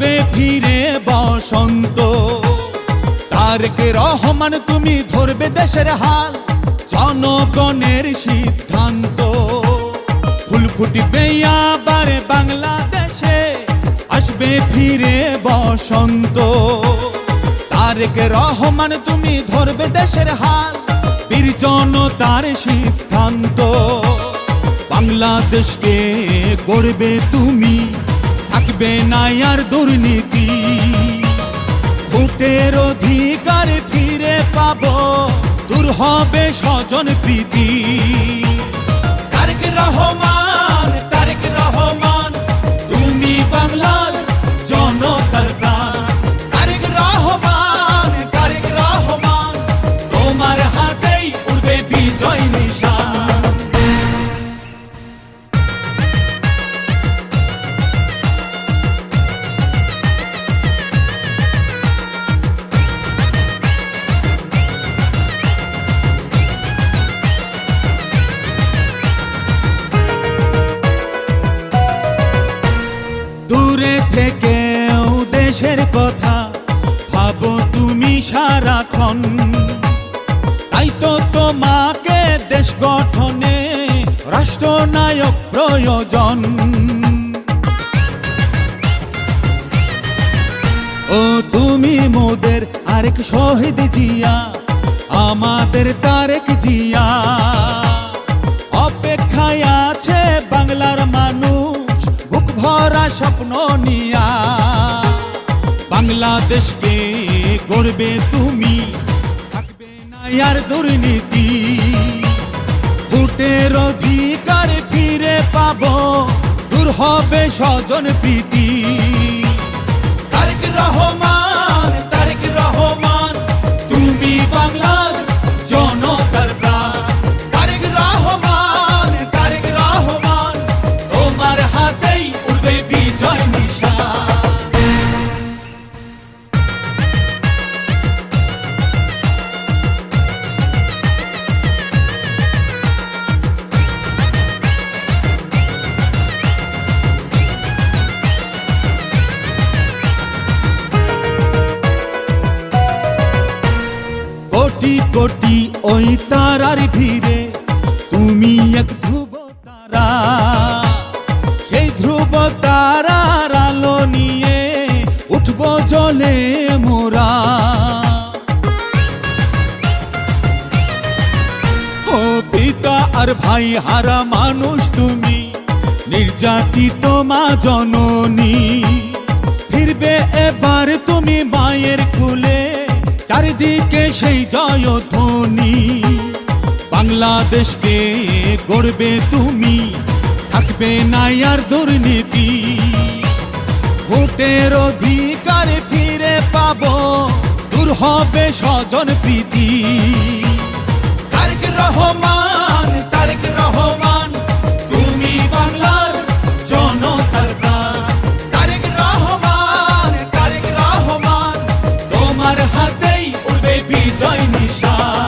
আসবে ফিরে বসন্ত। তারেক রহমান তুমি ধরবে দেশের হাল, জনগণের সিদ্ধান্ত। ফুল ফুটবে আবার বাংলাদেশে, আসবে ফিরে বসন্ত। তারেক রহমান তুমি ধরবে দেশের হাল, বীর জনতার সিদ্ধান্ত। বাংলাদেশকে করবে তুমি থাকবে না আর দুর্নীতি। ভোটের অধিকার ফিরে পাব দূর হবে স্বজন প্রীতি। দূরে থেকেও দেশের কথা ভাবো তুমি সারাক্ষণ। তাই তো তোমাকে দেশ গঠনে রাষ্ট্রনায়ক প্রয়োজন। ও তুমি মোদের আরেক শহীদ জিয়া, আমাদের তারেক জিয়া। বাংলাদেশকে গড়বে তুমি? থাকবে না আর দুর্নীতি। ভোটের অধিকার ফিরে পাব, দূর হবে স্বজন প্রীতি। তারেক রহমান কোটি ওই তারার ভিড়ে। তুমি এক ধ্রুব তারা, সেই ধ্রুব তারার আলো নিয়ে উঠবো জলে মোরা। ও পিতা আর ভাই হারা মানুষ তুমি, নির্যাতিত মা জননী। ফিরবে এবার তুমি মায়ের কুলে, চারিদিকে সেই ধ্বনি বাংলাদেশকে গড়বে তুমি, থাকবে নাই আর দুর্নীতি। ভোটের অধিকার ফিরে পাব, দূর হবে স্বজন প্রীতি। 你你你